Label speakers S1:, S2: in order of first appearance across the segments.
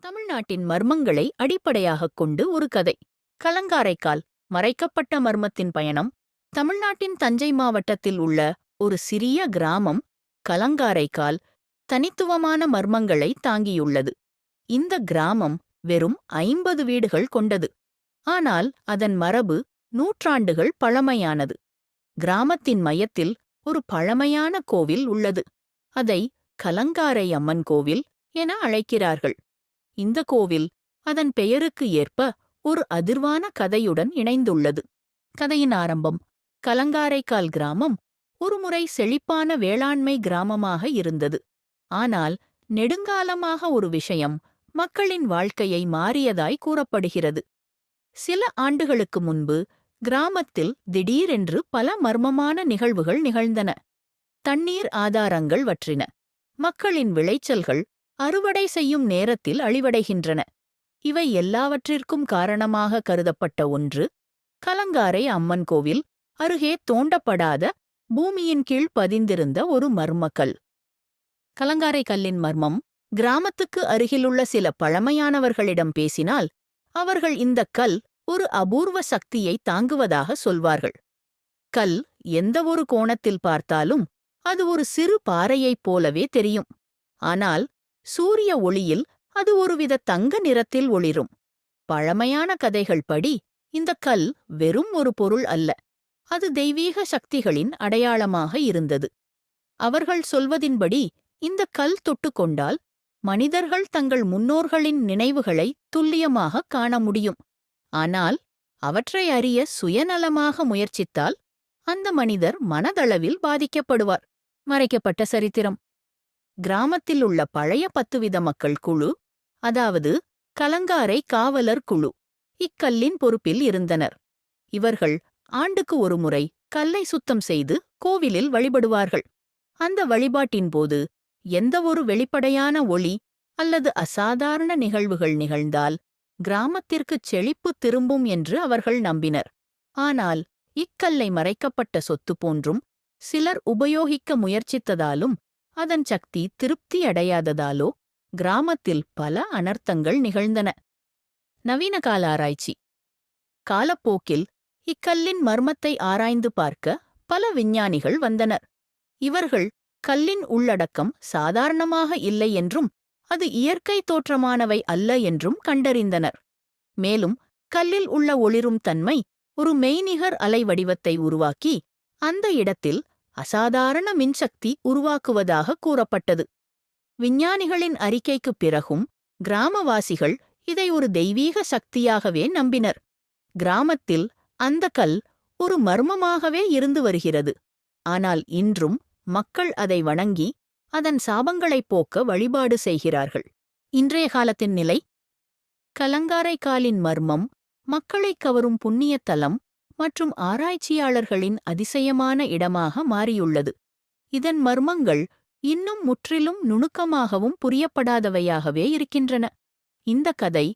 S1: தமிழ்நாட்டின் மர்மங்களை அடிப்படையாகக் கொண்டு ஒரு கதை. கலங்காரைக்கால் மறைக்கப்பட்ட மர்மத்தின் பயணம். தமிழ்நாட்டின் தஞ்சை மாவட்டத்தில் உள்ள ஒரு சிறிய கிராமம் கலங்காரைக்கால் தனித்துவமான மர்மங்களை தாங்கியுள்ளது. இந்த கிராமம் வெறும் ஐம்பது வீடுகள் கொண்டது. ஆனால் அதன் மரபு நூற்றாண்டுகள் பழமையானது. கிராமத்தின் மையத்தில் ஒரு பழமையான கோவில் உள்ளது. அதை கலங்காரை அம்மன் கோவில் என அழைக்கிறார்கள். இந்த கோவில் அதன் பெயருக்கு ஏற்ப ஒரு அதிர்வான கதையுடன் இணைந்துள்ளது. கதையின் ஆரம்பம் கலங்காரைக்கால் கிராமம் ஒருமுறை செழிப்பான வேளாண்மை கிராமமாக இருந்தது. ஆனால் நெடுங்காலமாக ஒரு விஷயம் மக்களின் வாழ்க்கையை மாறியதாய் கூறப்படுகிறது. சில ஆண்டுகளுக்கு முன்பு கிராமத்தில் திடீரென்று பல மர்மமான நிகழ்வுகள் நிகழ்ந்தன. தண்ணீர் ஆதாரங்கள் வற்றின. மக்களின் விளைச்சல்கள் அறுவடை செய்யும் நேரத்தில் அழிவடைகின்றன. இவை எல்லாவற்றிற்கும் காரணமாக கருதப்பட்ட ஒன்று கலங்காரை அம்மன் கோவில் அருகே தோண்டப்படாத பூமியின் கீழ் பதிந்திருந்த ஒரு மர்மக்கல். கலங்காரை கல்லின் மர்மம் கிராமத்துக்கு அருகிலுள்ள சில பழமையானவர்களிடம் பேசினால் அவர்கள் இந்த கல் ஒரு அபூர்வ சக்தியை தாங்குவதாக சொல்வார்கள். கல் எந்தவொரு கோணத்தில் பார்த்தாலும் அது ஒரு சிறு பாறையைப் போலவே தெரியும். ஆனால் சூரிய ஒளியில் அது ஒருவித தங்க நிறத்தில் ஒளிரும். பழமையான கதைகள் படி இந்த கல் வெறும் ஒரு பொருள் அல்ல அது தெய்வீக சக்திகளின் அடையாளமாக இருந்தது. அவர்கள் சொல்வதின்படி இந்த கல் தொட்டுக்கொண்டால் மனிதர்கள் தங்கள் முன்னோர்களின் நினைவுகளை துல்லியமாக காண முடியும். ஆனால் அவற்றை அறிய சுயநலமாக முயற்சித்தால் அந்த மனிதர் மனதளவில் பாதிக்கப்படுவார். மறைக்கப்பட்ட சரித்திரம். கிராமத்தில் உள்ள பழைய பத்துவித மக்கள் குழு அதாவது கலங்காரை காவலர் குழு இக்கல்லின் பொறுப்பில் இருந்தனர். இவர்கள் ஆண்டுக்கு ஒருமுறை கல்லை சுத்தம் செய்து கோவிலில் வழிபடுவார்கள். அந்த வழிபாட்டின் போது எந்தவொரு வெளிப்படையான ஒளி அல்லது அசாதாரண நிகழ்வுகள் நிகழ்ந்தால் கிராமத்திற்குச் செழிப்பு திரும்பும் என்று அவர்கள் நம்பினர். ஆனால் இக்கல்லை மறைக்கப்பட்ட சொத்து போன்றும் சிலர் உபயோகிக்க முயற்சித்ததாலும் அதன் சக்தி திருப்தியடையாததாலோ கிராமத்தில் பல அனர்த்தங்கள் நிகழ்ந்தன. நவீன கால ஆராய்ச்சி. காலப்போக்கில் இக்கல்லின் மர்மத்தை ஆராய்ந்து பார்க்க பல விஞ்ஞானிகள் வந்தனர். இவர்கள் கல்லின் உள்ளடக்கம் சாதாரணமாக இல்லை என்றும் அது இயற்கை தோற்றமானவை அல்ல என்றும் கண்டறிந்தனர். மேலும் கல்லில் உள்ள ஒளிரும் தன்மை ஒரு மெய்நிகர் அலை வடிவத்தை உருவாக்கி அந்த இடத்தில் அசாதாரண மின்சக்தி உருவாக்குவதாக கூறப்பட்டது. விஞ்ஞானிகளின் அறிக்கைக்குப் பிறகும் கிராமவாசிகள் இதை ஒரு தெய்வீக சக்தியாகவே நம்பினர். கிராமத்தில் அந்த கல் ஒரு மர்மமாகவே இருந்து வருகிறது. ஆனால் இன்றும் மக்கள் அதை வணங்கி அதன் சாபங்களைப் போக்க வழிபாடு செய்கிறார்கள். இன்றைய காலத்தின் நிலை கலங்காரைக்காலின் மர்மம் மக்களைக் கவரும் புண்ணிய தலம் மற்றும் ஆராய்ச்சியாளர்களின் அதிசயமான இடமாக மாறியுள்ளது. இதன் மர்மங்கள் இன்னும் முற்றிலும் நுணுக்கமாகவும் புரியப்படாதவையாகவே இருக்கின்றன. இந்த கதை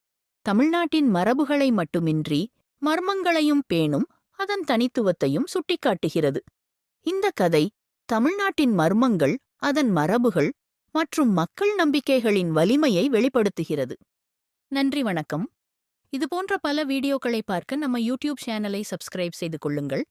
S1: தமிழ்நாட்டின் மரபுகளை மட்டுமின்றி மர்மங்களையும் பேணும் அதன் தனித்துவத்தையும் சுட்டிக்காட்டுகிறது. இந்த கதை தமிழ்நாட்டின் மர்மங்கள் அதன் மரபுகள் மற்றும் மக்கள் நம்பிக்கைகளின் வலிமையை வெளிப்படுத்துகிறது. நன்றி வணக்கம். இது போன்ற பல வீடியோக்களை பார்க்க நம்ம யூடியூப் சேனலை சப்ஸ்கிரைப் செய்து கொள்ளுங்கள்.